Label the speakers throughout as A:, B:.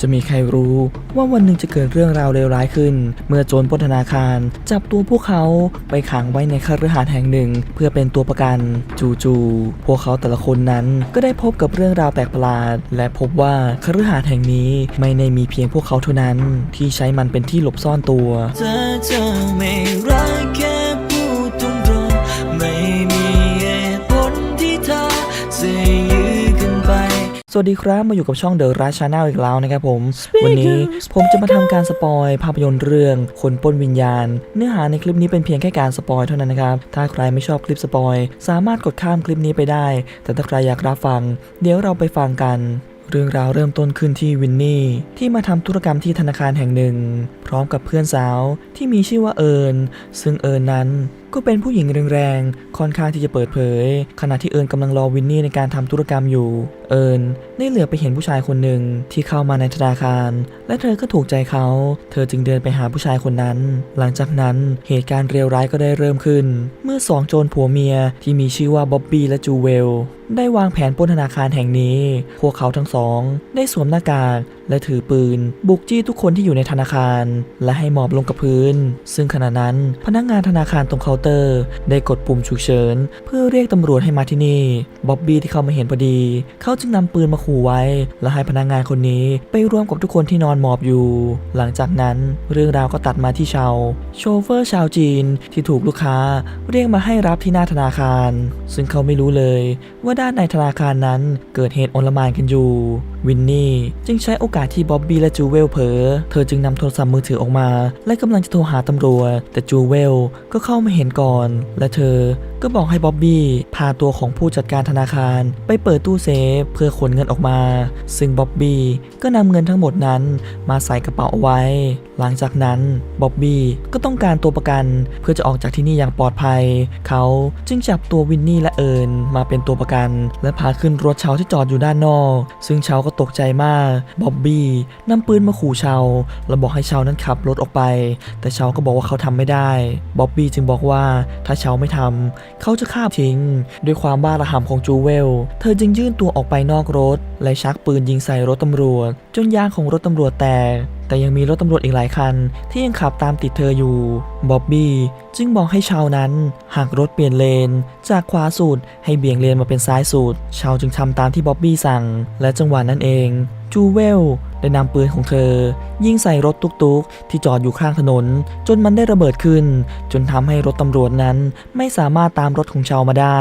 A: จะมีใครรู้ว่าวันหนึ่งจะเกิดเรื่องราวเลวร้ายขึ้น เมื่อโจรปล้นธนาคาร จับตัวพวกเขาไปขังไว้ในคฤหาสน์แห่งหนึ่ง เพื่อเป็นตัวประกัน จู่ๆพวกเขาแต่ละคนนั้นก็ได้พบกับเรื่องราวแปลกประหลาด และพบว่าคฤหาสน์แห่งนี้ไม่ได้มีเพียงพวกเขาเท่านั้น ที่ใช้มันเป็นที่หลบซ่อนตัว
B: เธอไม่รัก
A: สวัสดีครับมาอยู่กับช่องเดอะราชาแนลอีกแล้วนะครับผม วันนี้ผมจะมาทำการสปอยภาพยนตร์เรื่องคนปล้นวิญญาณ เนื้อหาในคลิปนี้เป็นเพียงแค่การสปอยเท่านั้นนะครับ ถ้าใครไม่ชอบคลิปสปอยสามารถกดข้ามคลิปนี้ไปได้ แต่ถ้าใครอยากรับฟัง เดี๋ยวเราไปฟังกันเรื่องราวเริ่มต้นขึ้นที่วินนี่ ที่มาทำธุรกรรมที่ธนาคารแห่งหนึ่ง พร้อมกับเพื่อนสาวที่มีชื่อว่าเอิญซึ่งเอิญนั้นก็เป็นผู้หญิงแรงๆ ค่อนข้างที่จะเปิดเผย ขณะที่เอิญกำลังรอวินนี่ในการทำธุรกรรมอยู่ เอิญได้เหลือบไปเห็นผู้ชายคนหนึ่งที่เข้ามาในธนาคาร และเธอก็ถูกใจเขา เธอจึงเดินไปหาผู้ชายคนนั้น หลังจากนั้นเหตุการณ์เลวร้ายก็ได้เริ่มขึ้น เมื่อสองโจรผัวเมียที่มีชื่อว่าบ๊อบบี้และจูเวลได้วางแผนปล้นธนาคารแห่งนี้ พวกเขาทั้งสอง ได้สวมหน้ากากและถือปืน บุกจี้ทุกคนที่อยู่ในธนาคาร และให้หมอบลงกับพื้น ซึ่งขณะนั้นพนักงานธนาคารตรงเคาน์เตอร์ ได้กดปุ่มฉุกเฉิน เพื่อเรียกตำรวจให้มาที่นี่ บ๊อบบี้ที่เข้ามาเห็นพอดี เขาจึงนำปืนมาขู่ไว้ และให้พนักงานคนนี้ไปร่วมกับทุกคนที่นอนหมอบอยู่ หลังจากนั้นเรื่องราวก็ตัดมาที่ชาว โชเฟอร์ชาวจีนที่ถูกลูกค้าเรียกมาให้รับที่หน้าธนาคาร ซึ่งเขาไม่รู้เลย ว่าด้านในธนาคารนั้นเกิดเหตุอลมานกันอยู่วินนี่จึงใช้โอกาสที่บ๊อบบี้และจูเวลเผลอ เธอจึงนำโทรศัพท์มือถือออกมา และกำลังจะโทรหาตำรวจ แต่จูเวลก็เข้ามาเห็นก่อน และเธอ ก็บอกให้บ๊อบบี้พาตัวของผู้จัดการธนาคารไปเปิดตู้เซฟเพื่อขนเงินออกมา ซึ่งบ๊อบบี้ก็นำเงินทั้งหมดนั้นมาใส่กระเป๋าเอาไว้ หลังจากนั้นบ๊อบบี้ก็ต้องการตัวประกันเพื่อจะออกจากที่นี่อย่างปลอดภัย เขาจึงจับตัววินนี่และเอิญมาเป็นตัวประกัน และพาขึ้นรถเชาที่จอดอยู่ด้านนอก ซึ่งเชาก็ตกใจมากบ๊อบบี้นำปืนมาขู่เชาและบอกให้เชานั้นขับรถออกไป แต่เชาก็บอกว่าเขาทำไม่ได้บ๊อบบี้จึงบอกว่าถ้าเชาไม่ทำเขาจะฆ่าทิ้ง ด้วยความบ้าระห่ำของจูเวล เธอจึงยื่นตัวออกไปนอกรถ และชักปืนยิงใส่รถตำรวจ จนยางของรถตำรวจแตกแต่ยังมีรถตำรวจอีกหลายคัน ที่ยังขับตามติดเธออยู่ บ๊อบบี้จึงบอกให้ชาวนั้นหักรถเปลี่ยนเลน จากขวาสุดให้เบี่ยงเลนมาเป็นซ้ายสุด ชาวจึงทำตามที่บ๊อบบี้สั่ง และจังหวะนั้นเอง จูเวล ได้นำปืนของเธอ ยิงใส่รถตุกๆ ที่จอดอยู่ข้างถนน จนมันได้ระเบิดขึ้น จนทำให้รถตำรวจนั้นไม่สามารถตามรถของชาวมาได้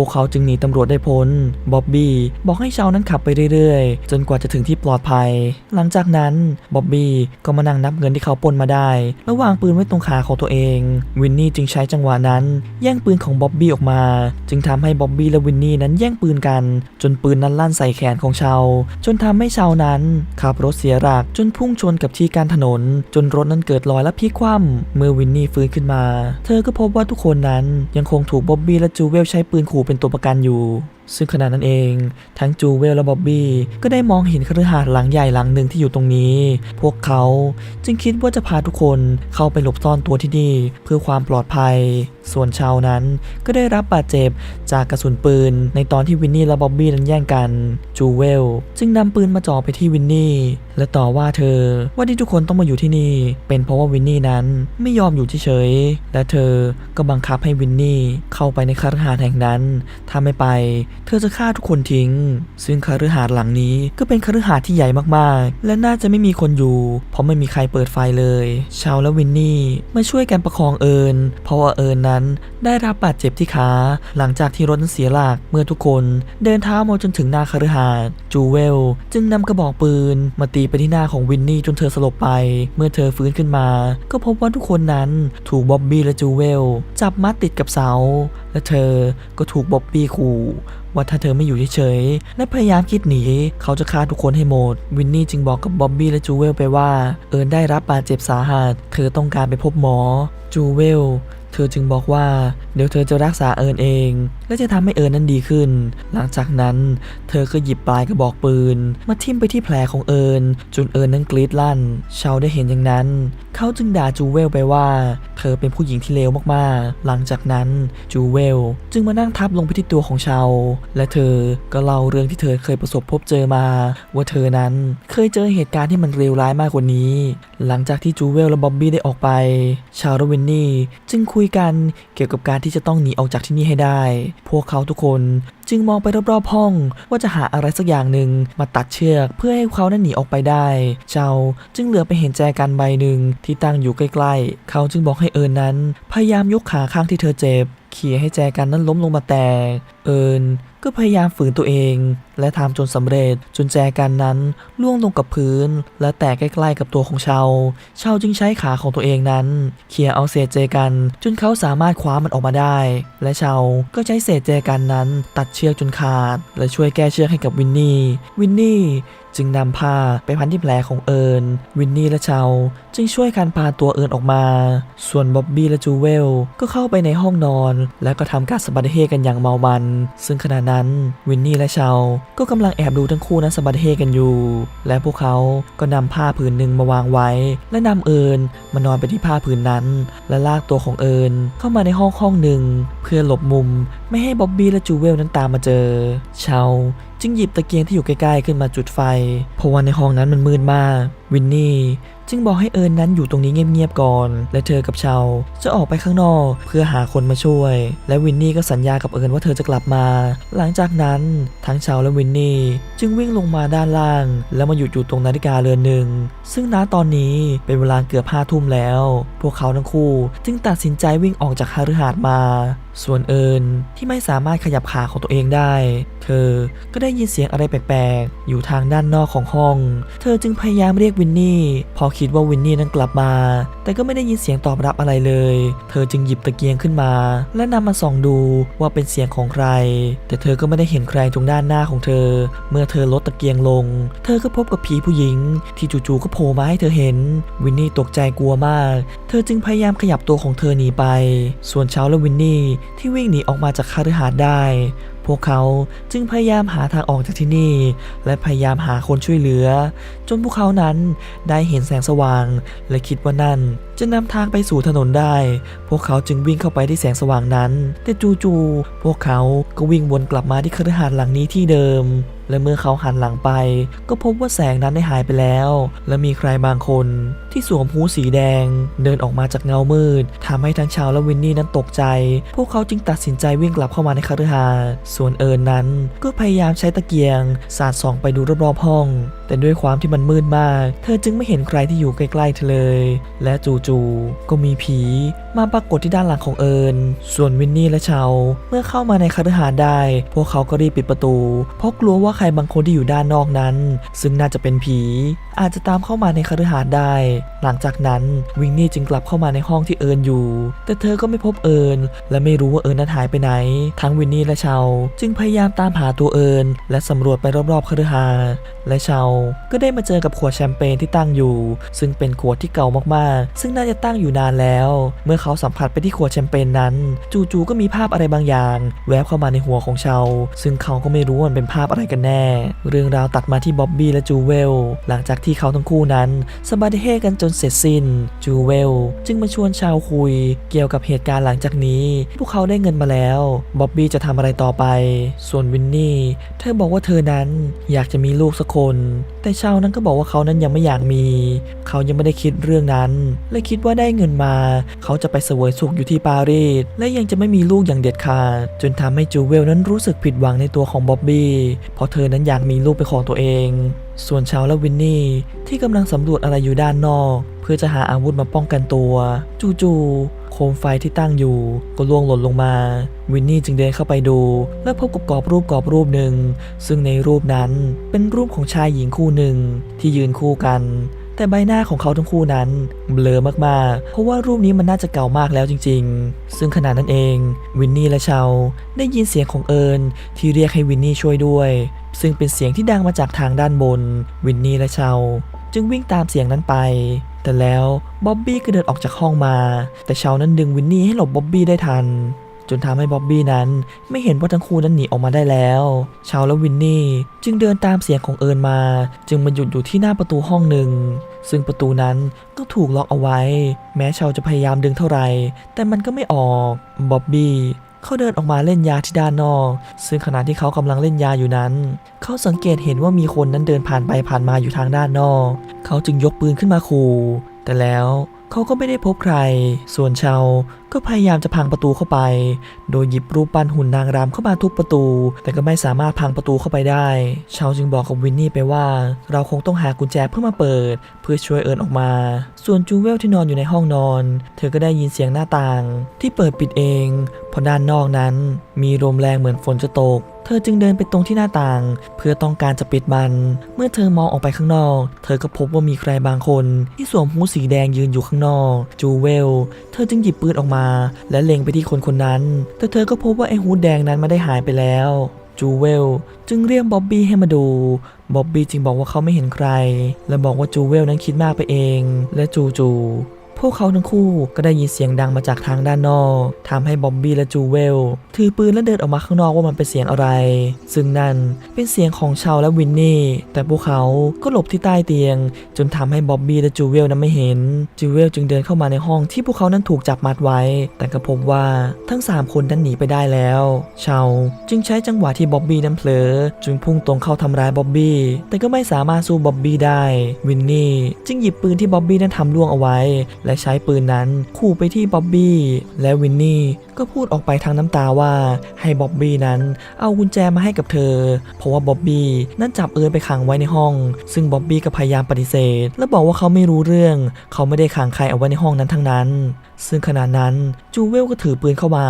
A: วกเขาจึงหนีตำรวจได้พ้นบ๊อบบี้บอกให้ชาวนั้นขับไปเรื่อยๆ จนกว่าจะถึงที่ปลอดภัย หลังจากนั้นบ๊อบบี้ก็มานั่งนับเงินที่เขาปล้นมาได้แล้ววางปืนไว้ตรงขาของตัวเอง วินนี่จึงใช้จังหวะนั้น แย่งปืนของบ๊อบบี้ออกมา จึงทำให้บ๊อบบี้และวินนี่นั้นแย่งปืนกัน จนปืนนั้นลั่นใส่แขนของชาวจนทำให้ชาวนั้นขับรถเสียหลักจนพุ่งชนกับที่การถนน จนรถนั้นเกิดลอยและพลิกคว่ำเมื่อวินนี่ฟื้นขึ้นมา เธอก็พบว่าทุกคนนั้นยังคงถูกบ๊อบบี้และจูเวลใช้ปืนขู่เป็นตัวประกันอยู่ ซึ่งขณะนั้นเอง ทั้งจูเวลและบ๊อบบี้ก็ได้มองเห็นคฤหาสน์หลังใหญ่หลังหนึ่งที่อยู่ตรงนี้ พวกเขาจึงคิดว่าจะพาทุกคนเข้าไปหลบซ่อนตัวที่นี่เพื่อความปลอดภัย ส่วนชาวนั้นก็ได้รับบาดเจ็บจากกระสุนปืน ในตอนที่วินนี่และบ๊อบบี้นั้นแย่งกัน จูเวลจึงนำปืนมาจ่อไปที่วินนี่และต่อว่าเธอว่าที่ทุกคนต้องมาอยู่ที่นี่ เป็นเพราะว่าวินนี่นั้นไม่ยอมอยู่เฉยและเธอก็บังคับให้วินนี่เข้าไปในคฤหาสน์แห่งนั้นถ้าไม่ไปเธอจะฆ่าทุกคนทิ้ง ซึ่งคฤหาสน์หลังนี้ก็เป็นคฤหาสน์ที่ใหญ่มากๆ และน่าจะไม่มีคนอยู่ เพราะไม่มีใครเปิดไฟเลย ชาวและวินนี่มาช่วยกันประคองเอิญเพราะว่าเอิญนั้นได้รับบาดเจ็บที่ขาหลังจากที่รถนั้นเสียหลักเมื่อทุกคนเดินเท้ามาจนถึงหน้าคฤหาสน์จูเวลจึงนำกระบอกปืน มาตีไปที่หน้าของวินนี่จนเธอสลบไป เมื่อเธอฟื้นขึ้นมา ก็พบว่าทุกคนนั้นถูกบ๊อบบี้และจูเวลจับมัดติดกับเสาและเธอก็ถูกบ๊อบบี้ขู่ว่าถ้าเธอไม่อยู่เฉยๆและพยายามคิดหนีเขาจะฆ่าทุกคนให้หมด วินนี่จึงบอกกับบ๊อบบี้และจูเวลไปว่า เอิญได้รับบาดเจ็บสาหัส เธอต้องการไปพบหมอ จูเวล เธอจึงบอกว่าเดี๋ยวเธอจะรักษาเอิญเอง และจะทำให้เอิญนั้นดีขึ้น หลังจากนั้น เธอก็หยิบปลายกระบอกปืน มาทิ่มไปที่แผลของเอิญจนเอิญนั้นกรีดลั่น ชาวได้เห็นอย่างนั้น เขาจึงด่าจูเวลไปว่า เธอเป็นผู้หญิงที่เลวมากๆ หลังจากนั้นจูเวลจึงมานั่งทับลงไปที่ตัวของชาวและเธอก็เล่าเรื่องที่เธอเคยประสบพบเจอมา ว่าเธอนั้นเคยเจอเหตุการณ์ที่มันเลวร้ายมากกว่านี้ หลังจากที่จูเวลและบ๊อบบี้ได้ออกไป ชาวและวินนี่จึงคุยกันเกี่ยวกับการที่จะต้องหนีออกจากที่นี่ให้ได้ พวกเขาทุกคนจึงมองไปรอบๆห้องว่าจะหาอะไรสักอย่างหนึ่งมาตัดเชือกเพื่อให้เขานั้นหนีออกไปได้ เจ้าจึงเหลือไปเห็นแจกันใบหนึ่งที่ตั้งอยู่ใกล้ๆ เขาจึงบอกให้เอิญนั้น พยายามยกขาข้างที่เธอเจ็บเขี่ยให้แจกันนั้นล้มลงมาแตก เอิญก็พยายามฝืนตัวเอง และทำจนสำเร็จจนแจกันนั้นล่วงลงกับพื้น และแตกใกล้ๆกับตัวของชาเชาวจึงใช้ขาของตัวเองนั้นเขี่ยเอาเศษเจกัน จนเขาสามารถคว้ามันออกมาได้ และชาวก็ใช้เศษเจกันนั้นตัดเชือกจนขาด และช่วยแก้เชือกให้กับวินนี่ วินนี่จึงนำผ้าไปพันที่แผลของเอิญวินนี่และชาวจึงช่วยกันพาตัวเอิญออกมา ส่วนบ๊อบบี้และจูเวลก็เข้าไปในห้องนอน แล้วก็ทำการสะบัดเฮกันอย่างเมามัน ซึ่งขณะนั้นวินนี่และชาวก็กำลังแอบดูทั้งคู่นั้นสะบัดเฮกันอยู่ และพวกเขาก็นำผ้าผืนหนึ่งมาวางไว้ และนำเอิญมานอนไปที่ผ้าผืนนั้น และลากตัวของเอิญเข้ามาในห้องห้องหนึ่ง เพื่อหลบมุมไม่ให้บ๊อบบี้และจูเวลนั้นตามมาเจอ เชา จึงหยิบตะเกียงที่อยู่ใกล้ๆขึ้นมาจุดไฟ เพราะว่าในห้องนั้นมันมืดมาก วินนี่จึงบอกให้เอิญนั้นอยู่ตรงนี้เงียบๆก่อน และเธอกับชาวจะออกไปข้างนอกเพื่อหาคนมาช่วย และวินนี่ก็สัญญากับเอิญว่าเธอจะกลับมา หลังจากนั้นทั้งชาวและวินนี่จึงวิ่งลงมาด้านล่าง แล้วมาหยุดอยู่ตรงนาฬิกาเรือนหนึ่ง ซึ่งณตอนนี้เป็นเวลาเกือบห้าทุ่มแล้ว พวกเขาทั้งคู่ จึงตัดสินใจวิ่งออกจากคาฤหาสน์มา ส่วนเอิญที่ไม่สามารถขยับขาของตัวเองได้ เธอก็ได้ยินเสียงอะไรแปลกๆ อยู่ทางด้านนอกของห้อง เธอจึงพยายามเรียกวินนี่ พอคิดว่าวินนี่นั้นกลับมา แต่ก็ไม่ได้ยินเสียงตอบรับอะไรเลย เธอจึงหยิบตะเกียงขึ้นมา และนำมาส่องดูว่าเป็นเสียงของใคร แต่เธอก็ไม่ได้เห็นใครตรงด้านหน้าของเธอ เมื่อเธอลดตะเกียงลง เธอก็พบกับผีผู้หญิง ที่จู่ๆก็โผล่มาให้เธอเห็น วินนี่ตกใจกลัวมาก เธอจึงพยายามขยับตัวของเธอหนีไป ส่วนเชาและวินนี่ที่วิ่งหนีออกมาจากคาฤหาดได้ พวกเขาจึงพยายามหาทางออกจากที่นี่ และพยายามหาคนช่วยเหลือ จนพวกเขานั้นได้เห็นแสงสว่าง และคิดว่านั่น จะนำทางไปสู่ถนนได้ พวกเขาจึงวิ่งเข้าไปที่แสงสว่างนั้น แต่จู่ๆพวกเขาก็วิ่งวนกลับมาที่คฤหาสน์หลังนี้ที่เดิม และเมื่อเขาหันหลังไป ก็พบว่าแสงนั้นได้หายไปแล้ว และมีใครบางคนที่สวมหูสีแดง เดินออกมาจากเงามืดทำให้ทั้งชาวและวินนี่นั้นตกใจ พวกเขาจึงตัดสินใจวิ่งกลับเข้ามาในคฤหาสน์ส่วนเอิญนั้นก็พยายามใช้ตะเกียงสาดส่องไปดูรอบๆห้อง แต่ด้วยความที่มันมืดมาก เธอจึงไม่เห็นใครที่อยู่ใกล้ๆเธอเลย และจู่ๆก็มีผีมาปรากฏที่ด้านหลังของเอิญ ส่วนวินนี่และชาวเมื่อเข้ามาในคฤหาสน์ได้ พวกเขาก็รีบปิดประตู เพราะกลัวว่าใครบางคนที่อยู่ด้านนอกนั้น ซึ่งน่าจะเป็นผี อาจจะตามเข้ามาในคฤหาสน์ได้ หลังจากนั้นวินนี่จึงกลับเข้ามาในห้องที่เอิญอยู่ แต่เธอก็ไม่พบเอิญและไม่รู้ว่าเอิญนั้นหายไปไหน ทั้งวินนี่และชาวจึงพยายามตามหาตัวเอิญและสำรวจไปรอบๆคฤหาสน์และชาวก็ได้มาเจอกับขวดแชมเปญที่ตั้งอยู่ ซึ่งเป็นขวดที่เก่ามากๆ ซึ่งน่าจะตั้งอยู่นานแล้ว เมื่อเขาสัมผัสไปที่ขวดแชมเปญนั้น จู่ๆก็มีภาพอะไรบางอย่าง แวบเข้ามาในหัวของชาวซึ่งเขาก็ไม่รู้ว่ามันเป็นภาพอะไรกันแน่ เรื่องราวตัดมาที่บ๊อบบี้และจูเวลหลังจากที่เขาทั้งคู่นั้นสบายเฮกันจนเสร็จสิ้น จูเวลจึงมาชวนชาวคุย เกี่ยวกับเหตุการณ์หลังจากนี้ พวกเขาได้เงินมาแล้วบ๊อบบี้จะทำอะไรต่อไป ส่วนวินนี่เธอบอกว่าเธอนั้นอยากจะมีลูกสักคน แต่ชาวนั้นก็บอกว่าเขานั้นยังไม่อยากมี เขายังไม่ได้คิดเรื่องนั้น และคิดว่าได้เงินมา เขาจะไปเสวยสุขอยู่ที่ปารีสและยังจะไม่มีลูกอย่างเด็ดขาด จนทำให้จูเวลนั้นรู้สึกผิดหวังในตัวของบ๊อบบี้เพราะเธอนั้นอยากมีลูกเป็นของตัวเอง ส่วนชาวและวินนี่ที่กำลังสำรวจอะไรอยู่ด้านนอก เพื่อจะหาอาวุธมาป้องกันตัว จู่ๆโคมไฟที่ตั้งอยู่ ก็ล่วงหล่นลงมา วินนี่จึงเดินเข้าไปดู และพบกับกรอบรูปกรอบรูปหนึ่งซึ่งในรูปนั้นเป็นรูปของชายหญิงคู่หนึ่งที่ยืนคู่กัน แต่ใบหน้าของเขาทั้งคู่นั้นเบลอมากๆ เพราะว่ารูปนี้มันน่าจะเก่ามากแล้วจริง ๆ ซึ่งขณะนั้นเอง วินนี่และชาวได้ยินเสียงของเอิญที่เรียกให้วินนี่ช่วยด้วย ซึ่งเป็นเสียงที่ดังมาจากทางด้านบน วินนี่และชาวจึงวิ่งตามเสียงนั้นไป แต่แล้วบ๊อบบี้ก็เดินออกจากห้องมา แต่ชาวนั้นดึงวินนี่ให้หลบบ๊อบบี้ได้ทันจนทำให้บ๊อบบี้นั้นไม่เห็นว่าทั้งคู่นั้นหนีออกมาได้แล้ว ชาวและวินนี่จึงเดินตามเสียงของเอิญมา จึงมาหยุดอยู่ที่หน้าประตูห้องหนึ่ง ซึ่งประตูนั้นก็ถูกล็อกเอาไว้ แม้ชาวจะพยายามดึงเท่าไหร่ แต่มันก็ไม่ออก บ๊อบบี้เขาเดินออกมาเล่นยาที่ด้านนอก ซึ่งขณะที่เขากำลังเล่นยาอยู่นั้น เขาสังเกตเห็นว่ามีคนนั้นเดินผ่านไปผ่านมาอยู่ทางด้านนอก เขาจึงยกปืนขึ้นมาขู่ แต่แล้ว เขาก็ไม่ได้พบใคร ส่วนชาวก็พยายามจะพังประตูเข้าไป โดยหยิบรูปปั้นหุ่นนางรำเข้ามาทุบประตู แต่ก็ไม่สามารถพังประตูเข้าไปได้ ชาวจึงบอกกับวินนี่ไปว่า เราคงต้องหากุญแจเพื่อมาเปิด เพื่อช่วยเอิญออกมา ส่วนจูเวลที่นอนอยู่ในห้องนอน เธอก็ได้ยินเสียงหน้าต่าง ที่เปิดปิดเอง เพราะด้านนอกนั้น มีลมแรงเหมือนฝนจะตก เธอจึงเดินไปตรงที่หน้าต่าง เพื่อต้องการจะปิดมัน เมื่อเธอมองออกไปข้างนอก เธอก็พบว่ามีใครบางคน ที่สวมหูสีแดงยืนอยู่ข้างนอก จูเวล เธอจึงหยิบปืนออกมา และเล็งไปที่คนคนนั้น แต่เธอก็พบว่าไอ้ฮูแดงนั้นไม่ได้หายไปแล้วจูเวลจึงเรียกบ๊อบบี้ให้มาดู บ๊อบบี้จึงบอกว่าเขาไม่เห็นใคร และบอกว่าจูเวลนั้นคิดมากไปเอง และจูจู พวกเขาทั้งคู่ก็ได้ยินเสียงดังมาจากทางด้านนอกทำให้บอบบี้และจูเวล ถือปืนและเดินออกมาข้างนอกว่ามันเป็นเสียงอะไร ซึ่งนั่นเป็นเสียงของชาวและวินนี่ แต่พวกเขาก็หลบที่ใต้เตียง จนทำให้บอบบี้และจูเวลนั้นไม่เห็น จูเวลจึงเดินเข้ามาในห้องที่พวกเขานั้นถูกจับมัดไว้ แต่ก็พบว่าทั้ง 3 คนนั้นหนีไปได้แล้วชาวจึงใช้จังหวะที่บอบบี้นั้นเผลอจึงพุ่งตรงเข้าทำร้ายบอบบี้แต่ก็ไม่สามารถสู้บอบบี้ได้ วินนี่จึงหยิบปืนที่บอบบี้นั้นทำล่วงเอาไว้และและใช้ปืนนั้นขู่ไปที่บ๊อบบี้และวินนี่ก็พูดออกไปทางน้ำตาว่าให้บ๊อบบี้นั้นเอากุญแจมาให้กับเธอ เพราะว่าบ๊อบบี้นั้นจับเอิญไปขังไว้ในห้อง ซึ่งบ๊อบบี้ก็พยายามปฏิเสธ และบอกว่าเขาไม่รู้เรื่อง เขาไม่ได้ขังใครเอาไว้ในห้องนั้นทั้งนั้น ซึ่งขณะนั้นจูเวลก็ถือปืนเข้ามา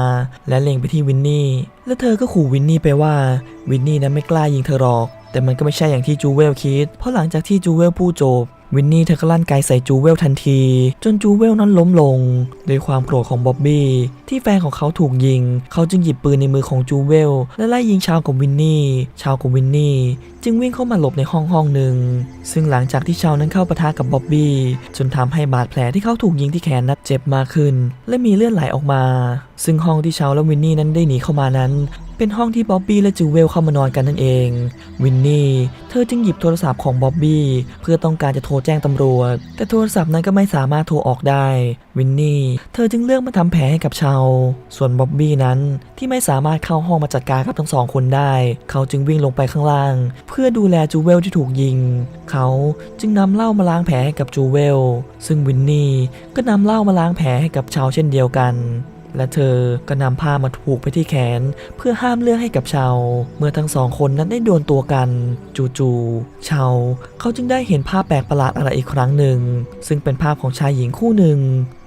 A: และเล็งไปที่วินนี่ และเธอก็ขู่วินนี่ไปว่า วินนี่นั้นไม่กล้ายิงเธอหรอก แต่มันก็ไม่ใช่อย่างที่จูเวลคิด เพราะหลังจากที่จูเวลพูดจบ วินนี่เธอก็ลั่นไกใส่จูเวลทันที จนจูเวลนั้นล้มลงด้วยความโกรธของบ๊อบบี้ที่แฟนของเขาถูกยิง เขาจึงหยิบปืนในมือของจูเวลและไล่ยิงชาวกับวินนี่ ชาวกับวินนี่ จึงวิ่งเข้ามาหลบในห้องห้องหนึ่ง ซึ่งหลังจากที่ชาวนั้นเข้าปะทะกับบ๊อบบี้จนทำให้บาดแผลที่เขาถูกยิงที่แขนนั้นเจ็บมากขึ้น และมีเลือดไหลออกมา ซึ่งห้องที่ชาวและวินนี่นั้นได้หนีเข้ามานั้น เป็นห้องที่บ๊อบบี้และจูเวลเข้ามานอนกันนั่นเอง วินนี่ เธอจึงหยิบโทรศัพท์ของบ๊อบบี้เพื่อต้องการจะโทรแจ้งตำรวจ แต่โทรศัพท์นั้นก็ไม่สามารถโทรออกได้ วินนี่ เธอจึงเลือกมาทำแผลให้กับชาวส่วนบ๊อบบี้นั้นที่ไม่สามารถเข้าห้องมาจัดการกับทั้งสองคนได้ เขาจึงวิ่งลงไปข้างล่าง เพื่อดูแลจูเวลที่ถูกยิง เขาจึงนำเหล้ามาล้างแผลให้กับจูเวล ซึ่งวินนี่ก็นำเหล้ามาล้างแผลให้กับชาวเช่นเดียวกัน และเธอก็นำผ้ามาผูกไปที่แขน เพื่อห้ามเลือดให้กับชาว เมื่อทั้งสองคนนั้นได้โดนตัวกัน จู่ๆชาวเขาจึงได้เห็นภาพแปลกประหลาดอะไรอีกครั้งหนึ่ง ซึ่งเป็นภาพของชายหญิงคู่หนึ่ง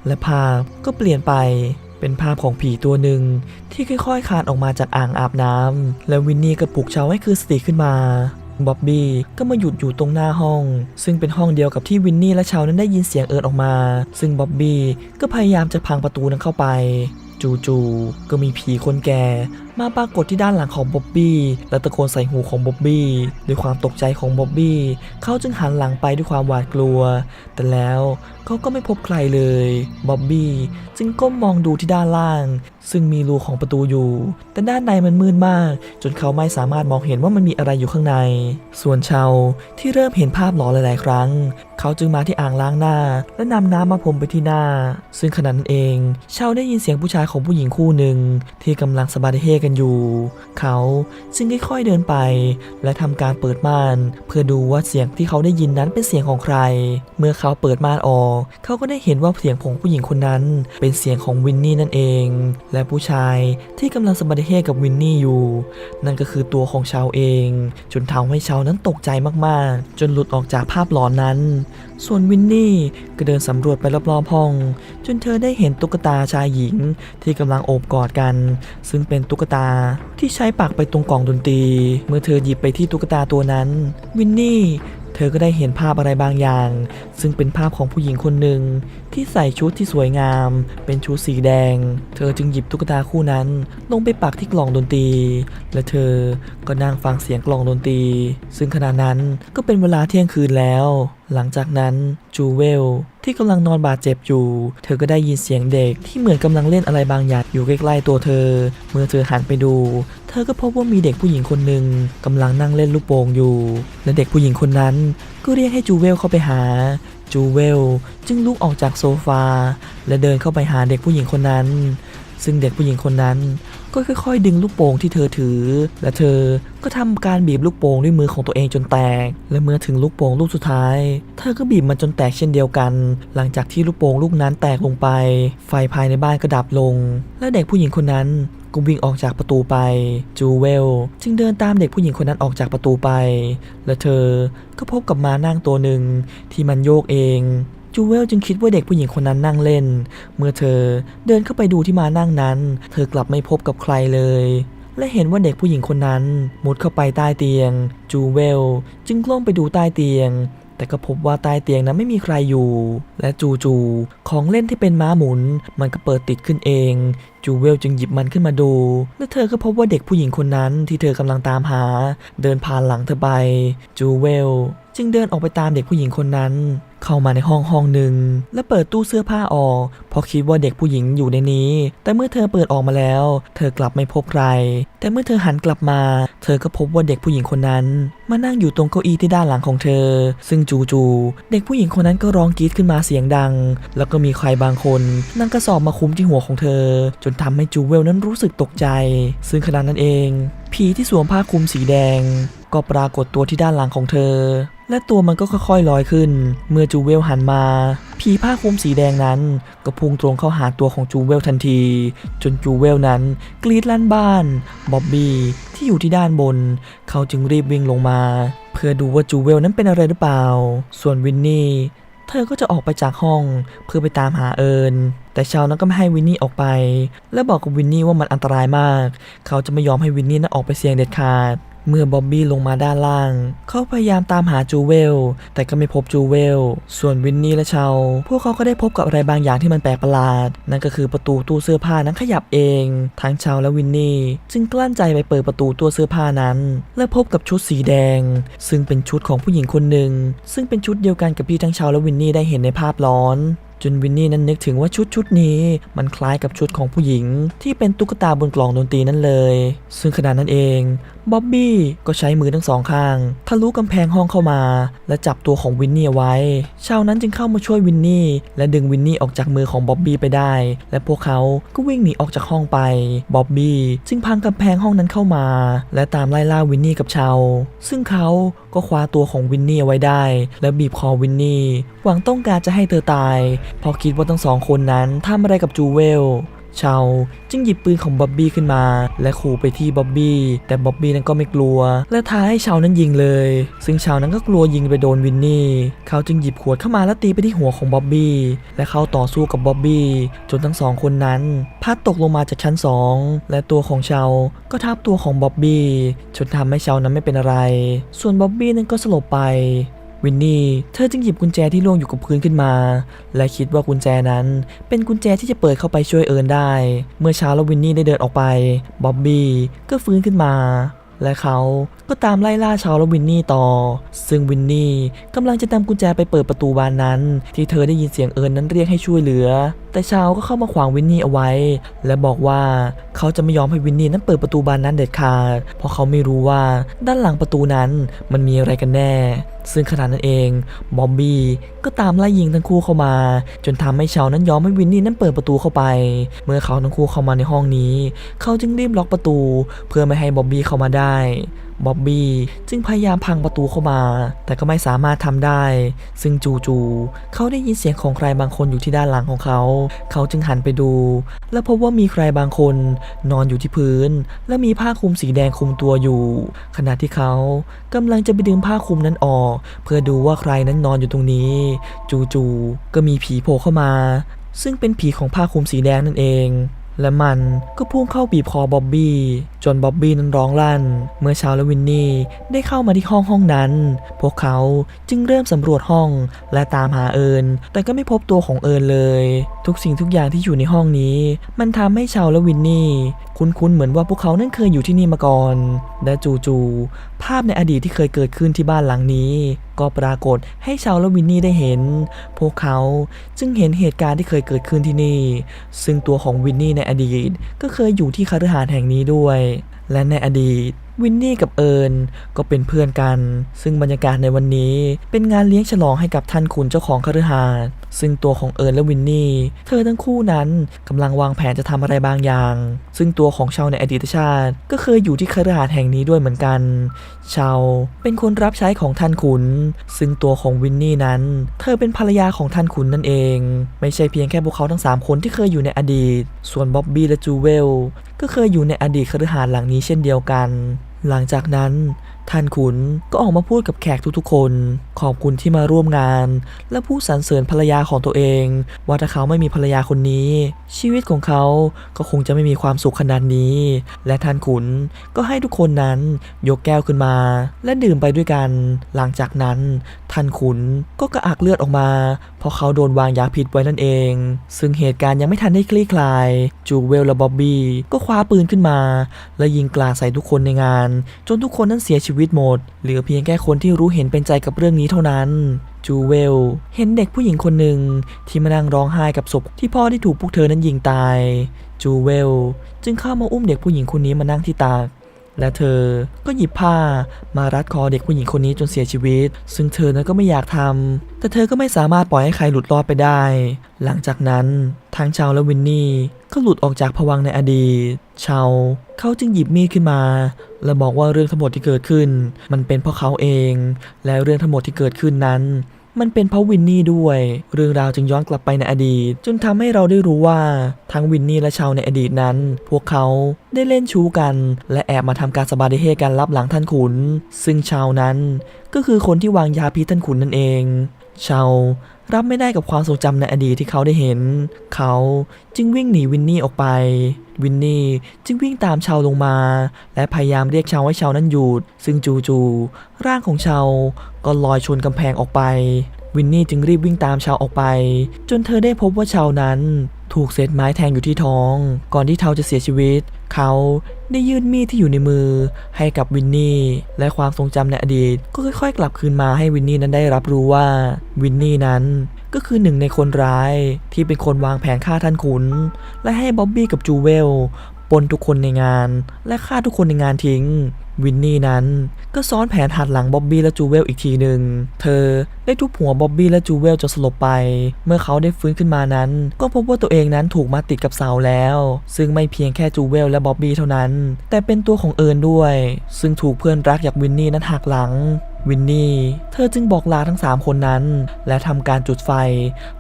A: และภาพก็เปลี่ยนไปเป็นภาพของผีตัวหนึ่งที่ค่อยๆคลานออกมาจากอ่างอาบน้ำและวินนี่ก็ปลุกชาวให้คืนสติขึ้นมา บ๊อบบี้ก็มาหยุดอยู่ตรงหน้าห้อง ซึ่งเป็นห้องเดียวกับที่วินนี่และชาวนั้นได้ยินเสียงเอิญออกมา ซึ่งบ๊อบบี้ก็พยายามจะพังประตูนั้นเข้าไป จู่ๆก็มีผีคนแก่ มาปรากฏที่ด้านหลังของบ๊อบบี้และตะโกนใส่หูของบ๊อบบี้ด้วยความตกใจของบ๊อบบี้เขาจึงหันหลังไปด้วยความหวาดกลัว แต่แล้วเขาก็ไม่พบใครเลยบ๊อบบี้จึงก้มมองดูที่ด้านล่าง ซึ่งมีรูของประตูอยู่ แต่ด้านในมันมืดมาก จนเขาไม่สามารถมองเห็นว่ามันมีอะไรอยู่ข้างใน ส่วนชาวที่เริ่มเห็นภาพหลอนหลาย ๆ ครั้ง เขาจึงมาที่อ่างล้างหน้า และนำน้ำมาพรมไปที่หน้า ซึ่งขณะนั้นเองชาวได้ยินเสียงผู้ชายของผู้หญิงคู่หนึ่งที่กำลังสบายเฮกนอยู่ เขาจึงค่อยๆเดินไป และทำการเปิดม่าน เพื่อดูว่าเสียงที่เขาได้ยินนั้นเป็นเสียงของใคร เมื่อเขาเปิดม่านออก เขาก็ได้เห็นว่าเสียงของผู้หญิงคนนั้น เป็นเสียงของวินนี่นั่นเอง และผู้ชายที่กำลังสบายเฮกับวินนี่อยู่ นั่นก็คือตัวของชาวเอง จนทำให้ชาวนั้นตกใจมากๆ จนหลุดออกจากภาพหลอนนั้น ส่วนวินนี่ก็เดินสำรวจไปรอบๆห้อง จนเธอได้เห็นตุ๊กตาชายหญิงที่กำลังโอบกอดกัน ซึ่งเป็นตุ๊กตาที่ใช้ปักไปตรงกล่องดนตรี เมื่อเธอหยิบไปที่ตุ๊กตาตัวนั้น วินนี่ เธอก็ได้เห็นภาพอะไรบางอย่าง ซึ่งเป็นภาพของผู้หญิงคนหนึ่งที่ใส่ชุดที่สวยงาม เป็นชุดสีแดง เธอจึงหยิบตุ๊กตาคู่นั้น ลงไปปักที่กล่องดนตรี และเธอก็นั่งฟังเสียงกล่องดนตรี ซึ่งขณะนั้นก็เป็นเวลาเที่ยงคืนแล้ว หลังจากนั้นจูเวลที่กำลังนอนบาดเจ็บอยู่ เธอก็ได้ยินเสียงเด็กที่เหมือนกำลังเล่นอะไรบางอย่างอยู่ใกล้ๆตัวเธอ เมื่อเธอหันไปดู ธอก็พบว่ามีเด็กผู้หญิงคนหนึ่งกำลังนั่งเล่นลูกโป่งอยู่ และเด็กผู้หญิงคนนั้นก็เรียกให้จูเวลเข้าไปหา จูเวลจึงลุกออกจากโซฟา และเดินเข้าไปหาเด็กผู้หญิงคนนั้น ซึ่งเด็กผู้หญิงคนนั้น ก็ค่อยๆ ดึงลูกโป่งที่เธอถือ และเธอก็ทำการบีบลูกโป่งด้วยมือของตัวเองจนแตก และเมื่อถึงลูกโป่งลูกสุดท้าย เธอก็บีบมันจนแตกเช่นเดียวกัน หลังจากที่ลูกโป่งลูกนั้นแตกลงไป ไฟภายในบ้านก็ดับลง และเด็กผู้หญิงคนนั้น ก็วิ่งออกจากประตูไป จูเวล จึงเดินตามเด็กผู้หญิงคนนั้นออกจากประตูไป และเธอก็พบกับม้านั่งตัวหนึ่งที่มันโยกเองจูเวลจึงคิดว่าเด็กผู้หญิงคนนั้นนั่งเล่น เมื่อเธอเดินเข้าไปดูที่มานั่งนั้น เธอกลับไม่พบกับใครเลย และเห็นว่าเด็กผู้หญิงคนนั้นมุดเข้าไปใต้เตียง จูเวลจึงกล้องไปดูใต้เตียง แต่ก็พบว่าใต้เตียงนั้นไม่มีใครอยู่ และจูจูของเล่นที่เป็นม้าหมุน มันก็เปิดติดขึ้นเอง จูเวลจึงหยิบมันขึ้นมาดู และเธอก็พบว่าเด็กผู้หญิงคนนั้นที่เธอกำลังตามหา เดินผ่านหลังเธอไป จูเวล จึงเดินออกไปตามเด็กผู้หญิงคนนั้น เข้ามาในห้องห้องหนึ่ง และเปิดตู้เสื้อผ้าออก เพราะคิดว่าเด็กผู้หญิงอยู่ในนี้ แต่เมื่อเธอเปิดออกมาแล้ว เธอกลับไม่พบใคร แต่เมื่อเธอหันกลับมา เธอก็พบว่าเด็กผู้หญิงคนนั้น มานั่งอยู่ตรงเก้าอี้ที่ด้านหลังของเธอ ซึ่งจู่ๆเด็กผู้หญิงคนนั้นก็ร้องกรีดขึ้นมาเสียงดัง แล้วก็มีใครบางคนนั่งกระสอบมาคุ้มที่หัวของเธอ จนทำให้จูเวลนั้นรู้สึกตกใจ ซึ่งขณะนั้นเอง ผีที่สวมผ้าคลุมสีแดง ก็ปรากฏตัวที่ด้านหลังของเธอ และตัวมันก็ค่อยๆลอยขึ้น เมื่อจูเวลหันมาผีผ้าคลุมสีแดงนั้น ก็พุ่งตรงเข้าหาตัวของจูเวลทันที จนจูเวลนั้นกรีดลั่นบ้านบ๊อบบี้ที่อยู่ที่ด้านบน เขาจึงรีบวิ่งลงมา เพื่อดูว่าจูเวลนั้นเป็นอะไรหรือเปล่า ส่วนวินนี่เธอก็จะออกไปจากห้องเพื่อไปตามหาเอิญแต่ชาวนั้นก็ไม่ให้วินนี่ออกไป และบอกกับวินนี่ว่ามันอันตรายมาก เขาจะไม่ยอมให้วินนี่นั้นออกไปเสี่ยงเด็ดขาด เมื่อบ๊อบบี้ลงมาด้านล่าง เขาพยายามตามหาจูเวล แต่ก็ไม่พบจูเวล ส่วนวินนี่และชาวพวกเขาก็ได้พบกับอะไรบางอย่างที่มันแปลกประหลาด นั่นก็คือประตูตู้เสื้อผ้านั้นขยับเอง ทั้งชาวและวินนี่จึงกลั้นใจไปเปิดประตูตู้เสื้อผ้านั้น และพบกับชุดสีแดง ซึ่งเป็นชุดของผู้หญิงคนหนึ่งซึ่งเป็นชุดเดียวกันกับที่ทั้งชาวและวินนี่ได้เห็นในภาพร้อน จนวินนี่นั้นนึกถึงว่าชุดชุดนี้ มันคล้ายกับชุดของผู้หญิง ที่เป็นตุ๊กตาบนกล่องดนตรีนั่นเลย ซึ่งขณะนั้นเองบ๊อบบี้ก็ใช้มือทั้งสองข้างทะลุกำแพงห้องเข้ามา และจับตัวของวินนี่เอาไว้ ชาวนั้นจึงเข้ามาช่วยวินนี่ และดึงวินนี่ออกจากมือของบ๊อบบี้ไปได้ และพวกเขาก็วิ่งหนีออกจากห้องไปบ๊อบบี้จึงพังกำแพงห้องนั้นเข้ามา และตามไล่ล่าวินนี่กับชาวซึ่งเขาก็คว้าตัวของวินนี่เอาไว้ได้ และบีบคอวินนี่หวังต้องการจะให้เธอตายเพราะคิดว่าทั้งสองคนนั้นทำอะไรกับจูเวลชาวจึงหยิบปืนของบ๊อบบี้ขึ้นมา และขู่ไปที่บ๊อบบี้แต่บ๊อบบี้นั้นก็ไม่กลัว และท้าให้ชาวนั้นยิงเลย ซึ่งชาวนั้นก็กลัวยิงไปโดนวินนี่เขาจึงหยิบขวดเข้ามาแล้วตีไปที่หัวของบ๊อบบี้และเขาต่อสู้กับบ๊อบบี้จนทั้งสองคนนั้นพัดตกลงมาจากชั้นสองและตัวของชาวก็ทับตัวของบ๊อบบี้จนทำให้ชาวนั้นไม่เป็นอะไร ส่วนบ๊อบบี้นั้นก็สลบไป วินนี่เธอจึงหยิบกุญแจที่ล่วงอยู่กับพื้นขึ้นมา และคิดว่ากุญแจนั้น เป็นกุญแจที่จะเปิดเข้าไปช่วยเอิร์นได้ เมื่อเช้าแล้ววินนี่ได้เดินออกไปบ๊อบบี้ก็ฟื้นขึ้นมา และเขาก็ตามไล่ล่าชาวและวินนี่ต่อ ซึ่งวินนี่กำลังจะนำกุญแจไปเปิดประตูบานนั้น ที่เธอได้ยินเสียงเอิร์นนั้นเรียกให้ช่วยเหลือ แต่ชาวก็เข้ามาขวางวินนี่เอาไว้ และบอกว่าเขาจะไม่ยอมให้วินนี่นั้นเปิดประตูบานนั้นเด็ดขาด เพราะเขาไม่รู้ว่าด้านหลังประตูนั้นมันมีอะไรกันแน่ ซึ่งขณะนั้นเองบอมบี้ก็ตามไล่ยิงทั้งคู่เข้ามา จนทำให้ชาวนั้นยอมให้วินนี่นั้นเปิดประตูเข้าไป เมื่อเขาทั้งคู่เข้ามาในห้องนี้ เขาจึงรีบล็อกประตู เพื่อไม่ให้บอบบี้เข้ามาได้บ๊อบบี้จึงพยายามพังประตูเข้ามา แต่ก็ไม่สามารถทำได้ ซึ่งจู่ๆเขาได้ยินเสียงของใครบางคนอยู่ที่ด้านหลังของเขา เขาจึงหันไปดู และพบว่ามีใครบางคนนอนอยู่ที่พื้น และมีผ้าคลุมสีแดงคลุมตัวอยู่ ขณะที่เขากำลังจะไปดึงผ้าคลุมนั้นออก เพื่อดูว่าใครนั้นนอนอยู่ตรงนี้ จู่ๆก็มีผีโผล่เข้ามา ซึ่งเป็นผีของผ้าคลุมสีแดงนั่นเอง และมันก็พุ่งเข้าบีบคอบ๊อบบี้ จนบ๊อบบี้นั้นร้องลั่น เมื่อชาวและวินนี่ได้เข้ามาที่ห้องห้องนั้น พวกเขาจึงเริ่มสำรวจห้องและตามหาเอิญแต่ก็ไม่พบตัวของเอิญเลย ทุกสิ่งทุกอย่างที่อยู่ในห้องนี้ มันทำให้ชาวและวินนี่ คุ้นๆเหมือนว่าพวกเขานั้นเคยอยู่ที่นี่มาก่อน และจู่ๆภาพในอดีตที่เคยเกิดขึ้นที่บ้านหลังนี้ ก็ปรากฏให้ชาวและวินนี่ได้เห็น พวกเขาจึงเห็นเหตุการณ์ที่เคยเกิดขึ้นที่นี่ ซึ่งตัวของวินนี่ในอดีตก็เคยอยู่ที่คฤหาสน์แห่งนี้ด้วย และในอดีตวินนี่กับเอิญก็เป็นเพื่อนกัน ซึ่งบรรยากาศในวันนี้เป็นงานเลี้ยงฉลองให้กับท่านขุนเจ้าของคฤหาสน์ซึ่งตัวของเอิญและวินนี่ เธอทั้งคู่นั้นกำลังวางแผนจะทำอะไรบางอย่าง ซึ่งตัวของชาวในอดีตชาติ ก็เคยอยู่ที่คฤหาสน์แห่งนี้ด้วยเหมือนกัน ชาวเป็นคนรับใช้ของท่านขุน ซึ่งตัวของวินนี่นั้น เธอเป็นภรรยาของท่านขุนนั่นเอง ไม่ใช่เพียงแค่พวกเขาทั้ง 3 คนที่เคยอยู่ในอดีต ส่วนบ๊อบบี้และจูเวลก็เคยอยู่ในอดีตคฤหาสน์หลังนี้เช่นเดียวกัน หลังจากนั้นท่านขุนก็ออกมาพูดกับแขกทุกๆคน ขอบคุณที่มาร่วมงาน และพูดสรรเสริญภรรยาของตัวเอง ว่าถ้าเขาไม่มีภรรยาคนนี้ ชีวิตของเขาก็คงจะไม่มีความสุขขนาดนี้ และท่านขุนก็ให้ทุกคนนั้นยกแก้วขึ้นมา และดื่มไปด้วยกัน หลังจากนั้นท่านขุนก็กระอักเลือดออกมา เพราะเขาโดนวางยาพิษไว้นั่นเอง ซึ่งเหตุการณ์ยังไม่ทันได้คลี่คลาย จูเวลและบ๊อบบี้ก็คว้าปืนขึ้นมา และยิงกลาดใส่ทุกคนในงาน จนทุกคนนั้นเสียชีวิตหมด เหลือเพียงแค่คนที่รู้เห็นเป็นใจกับเรื่องนี้เท่านั้นจูเวลเห็นเด็กผู้หญิงคนหนึ่งที่มานั่งร้องไห้กับศพที่พ่อที่ถูกพวกเธอนั้นยิงตาย จูเวลจึงเข้ามาอุ้มเด็กผู้หญิงคนนี้มานั่งที่ตัก และเธอก็หยิบผ้ามารัดคอเด็กผู้หญิงคนนี้จนเสียชีวิต ซึ่งเธอนั้นก็ไม่อยากทำแต่เธอก็ไม่สามารถปล่อยให้ใครหลุดรอดไปได้ หลังจากนั้นทั้งชาวและวินนี่ก็หลุดออกจากภวังในอดีต ชาวเขาจึงหยิบมีดขึ้นมา และบอกว่าเรื่องทั้งหมดที่เกิดขึ้น มันเป็นเพราะเขาเอง และเรื่องทั้งหมดที่เกิดขึ้นนั้น มันเป็นเพราะวินนี่ด้วย เรื่องราวจึงย้อนกลับไปในอดีต จนทำให้เราได้รู้ว่าทั้งวินนี่และชาวในอดีตนั้น พวกเขาได้เล่นชู้กัน และแอบมาทำการสบาดิเฮกันรับหลังท่านขุน ซึ่งชาวนั้นก็คือคนที่วางยาพิษท่านขุนนั่นเอง ชาว รับไม่ได้กับความทรงจำในอดีตที่เขาได้เห็น เขาจึงวิ่งหนีวินนี่ออกไป วินนี่จึงวิ่งตามชาวลงมา และพยายามเรียกชาวให้ชาวนั้นหยุด ซึ่งจู่ๆร่างของชาวก็ลอยชนกำแพงออกไป วินนี่จึงรีบวิ่งตามชาวออกไป จนเธอได้พบว่าชาวนั้น ถูกเศษไม้แทงอยู่ที่ท้อง ก่อนที่เทาจะเสียชีวิต เขาได้ยื่นมีดที่อยู่ในมือให้กับวินนี่ และความทรงจำในอดีต ก็ค่อยๆ กลับคืนมาให้วินนี่นั้นได้รับรู้ว่าวินนี่นั้นก็คือหนึ่งในคนร้ายที่เป็นคนวางแผนฆ่าท่านขุน และให้บ๊อบบี้กับจูเวล ล้นทุกคนในงาน และฆ่าทุกคนในงานทิ้ง วินนี่นั้นก็ซ้อนแผนหัดหลังบ๊อบบี้และจูเวลอีกทีหนึ่ง เธอได้ทุบหัวบ๊อบบี้และจูเวลจนสลบไป เมื่อเขาได้ฟื้นขึ้นมานั้น ก็พบว่าตัวเองนั้นถูกมัดติดกับเสาแล้ว ซึ่งไม่เพียงแค่จูเวลและบ๊อบบี้เท่านั้น แต่เป็นตัวของเอิญด้วย ซึ่งถูกเพื่อนรักอย่างวินนี่นั้นหักหลังวินนี่ เธอจึงบอกลาทั้ง 3 คนนั้น และทำการจุดไฟ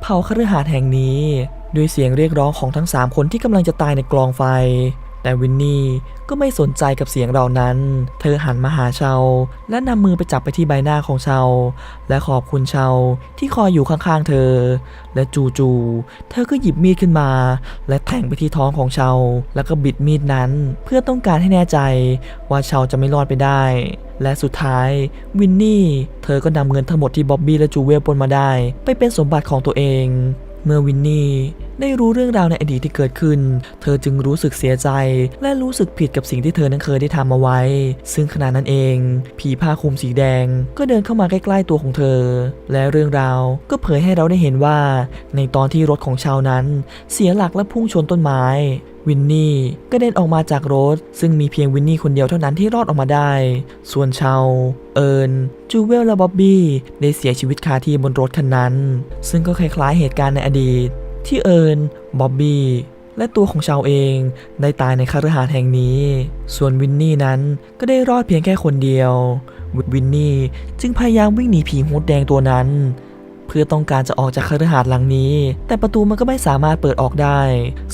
A: เผาคฤหาสน์แห่งนี้ ด้วยเสียงเรียกร้องของทั้ง 3 คนที่กำลังจะตายในกลองไฟ แต่วินนี่ก็ไม่สนใจกับเสียงเหล่านั้น เธอหันมาหาเชาและนำมือไปจับไปที่ใบหน้าของเชาและขอบคุณเชาที่คอยอยู่ข้างๆเธอ และจู่ๆเธอก็หยิบมีดขึ้นมา และแทงไปที่ท้องของเชาแล้วก็บิดมีดนั้น เพื่อต้องการให้แน่ใจว่าเชาจะไม่รอดไปได้ และสุดท้ายวินนี่ เธอก็นำเงินทั้งหมดที่บ๊อบบี้และจูเวลปนมาได้ ไปเป็นสมบัติของตัวเอง เมื่อวินนี่ได้รู้เรื่องราวในอดีตที่เกิดขึ้น เธอจึงรู้สึกเสียใจ และรู้สึกผิดกับสิ่งที่เธอนั้นเคยได้ทำมาไว้ ซึ่งขณะนั้นเอง ผีผ้าคลุมสีแดง ก็เดินเข้ามาใกล้ๆตัวของเธอ และเรื่องราวก็เผยให้เราได้เห็นว่า ในตอนที่รถของชาวนั้น เสียหลักและพุ่งชนต้นไม้ วินนี่ก็เดินออกมาจากรถ ซึ่งมีเพียงวินนี่คนเดียวเท่านั้นที่รอดออกมาได้ ส่วนชาวเอิญจูเวลและบ๊อบบี้ได้เสียชีวิตคาที่บนรถคันนั้น ซึ่งก็คล้ายๆเหตุการณ์ในอดีต ที่เอิญบ๊อบบี้และตัวของชาวเองได้ตายในคาฤหาสน์แห่งนี้ ส่วนวินนี่นั้นก็ได้รอดเพียงแค่คนเดียว วินนี่จึงพยายามวิ่งหนีผีฮูดแดงตัวนั้น พื่อต้องการจะออกจากคฤหาสน์หลังนี้ แต่ประตูมันก็ไม่สามารถเปิดออกได้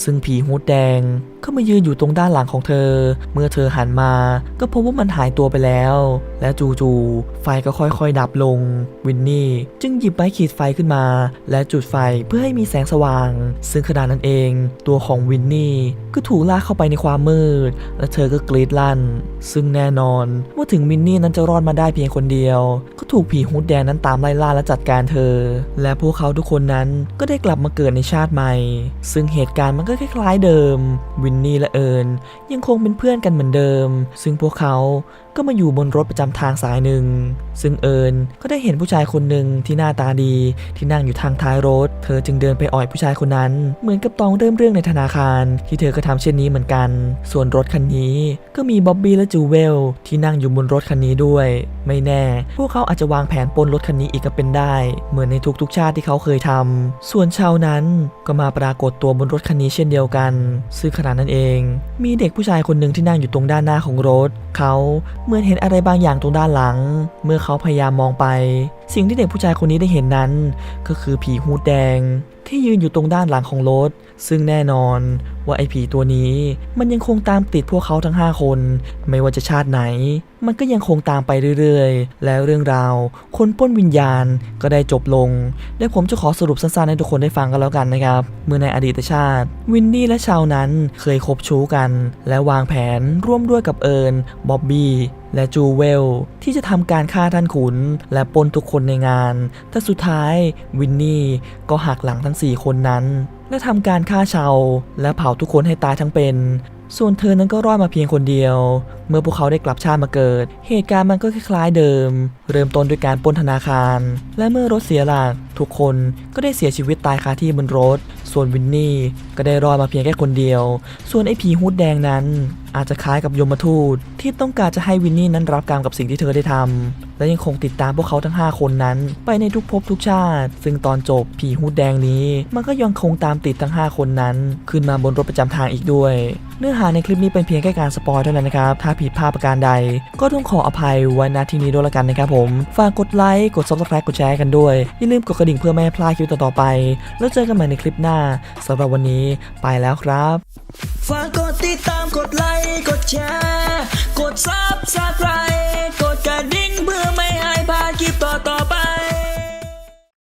A: ซึ่งผีฮูดแดงก็มายืนอยู่ตรงด้านหลังของเธอ เมื่อเธอหันมา ก็พบว่ามันหายตัวไปแล้ว และจู่ๆไฟก็ค่อยๆดับลง วินนี่จึงหยิบไม้ขีดไฟขึ้นมา และจุดไฟเพื่อให้มีแสงสว่าง ซึ่งขณะนั้นเอง ตัวของวินนี่ก็ถูกลากเข้าไปในความมืด และเธอก็กรีดลั่น ซึ่งแน่นอนว่าถึงวินนี่นั้นจะรอดมาได้เพียงคนเดียว ก็ถูกผีฮูดแดงนั้นตามไล่ล่าและจัดการเธอและพวกเขาทุกคนนั้นก็ได้กลับมาเกิดในชาติใหม่ ซึ่งเหตุการณ์มันก็คล้ายๆเดิม วินนี่และเอิญยังคงเป็นเพื่อนกันเหมือนเดิม ซึ่งพวกเขา ก็มาอยู่บนรถประจำทางสายหนึ่ง ซึ่งเอิญก็ได้เห็นผู้ชายคนหนึ่งที่หน้าตาดีที่นั่งอยู่ทางท้ายรถ เธอจึงเดินไปอ่อยผู้ชายคนนั้น เหมือนกับตองเริ่มเรื่องในธนาคาร ที่เธอก็ทำเช่นนี้เหมือนกัน ส่วนรถคันนี้ก็มีบ๊อบบี้และจูเวลที่นั่งอยู่บนรถคันนี้ด้วย ไม่แน่ พวกเขาอาจจะวางแผนปล้นรถคันนี้อีกก็เป็นได้ เหมือนในทุกๆชาติที่เขาเคยทำส่วนชาวนั้นก็มาปรากฏตัวบนรถคันนี้เช่นเดียวกัน ซึ่งขณะนั้นเอง มีเด็กผู้ชายคนหนึ่งที่นั่งอยู่ตรงด้านหน้าของรถ เขาเหมือนเห็นอะไรบางอย่างตรงด้านหลัง เมื่อเขาพยายามมองไป สิ่งที่เด็กผู้ชายคนนี้ได้เห็นนั้น ก็คือผีฮูแดง ที่ยืนอยู่ตรงด้านหลังของรถ ซึ่งแน่นอนว่าไอ้ผีตัวนี้ มันยังคงตามติดพวกเขาทั้ง 5 คน ไม่ว่าจะชาติไหน มันก็ยังคงตามไปเรื่อยๆ และเรื่องราว คนป้นวิญญาณก็ได้จบลง และผมจะขอสรุปสั้นๆให้ทุกคนได้ฟังกันแล้วกันนะครับ เมื่อในอดีตชาติ วินนี่และชาวนั้นเคยคบชู้กัน และวางแผนร่วมด้วยกับเอิญบ๊อบบี้ และจูเวลที่จะทำการฆ่าท่านขุน และปนทุกคนในงาน แต่สุดท้ายวินนี่ก็หักหลังทั้ง 4 คนนั้น และทำการฆ่าชาวและเผาทุกคนให้ตายทั้งเป็น ส่วนเธอนั้นก็รอดมาเพียงคนเดียว เมื่อพวกเขาได้กลับชาติมาเกิด เหตุการณ์มันก็คล้ายๆเดิม เริ่มต้นด้วยการปนธนาคาร และเมื่อรถเสียหลักทุกคนก็ได้เสียชีวิตตายคาที่บนรถ ส่วนวินนี่ก็ได้รอดมาเพียงแค่คนเดียว ส่วนไอ้ผีฮูดแดงนั้นอาจจะคล้ายกับยมทูตที่ต้องการจะให้วินนี่นั้นรับกรรมกับสิ่งที่เธอได้ทำและยังคงติดตามพวกเขาทั้ง 5 คนนั้น ไปในทุกภพทุกชาติ ซึ่งตอนจบผีฮูดแดงนี้ มันก็ยังคงตามติดทั้ง 5 คนนั้น ขึ้นมาบนรถประจำทางอีกด้วย เนื้อหาในคลิปนี้เป็นเพียงแค่การสปอยเท่านั้นนะครับ ถ้าผิดพลาดประการใด ก็ต้องขออภัยไว้ณที่นี้ด้วยละกันนะครับผม ฝากกดไลค์กด subscribe กดแชร์กันด้วยอย่าลืมกดกระดิ่งเพื่อไม่ให้พลาดคลิปต่อๆไป แล้วเจอกันใหม่ในคลิปหน้าสำหรับวันนี้ไปแล้วครับ
B: ฝากกด ติดตามกดไลค์กดแชร์ กดซับสไคร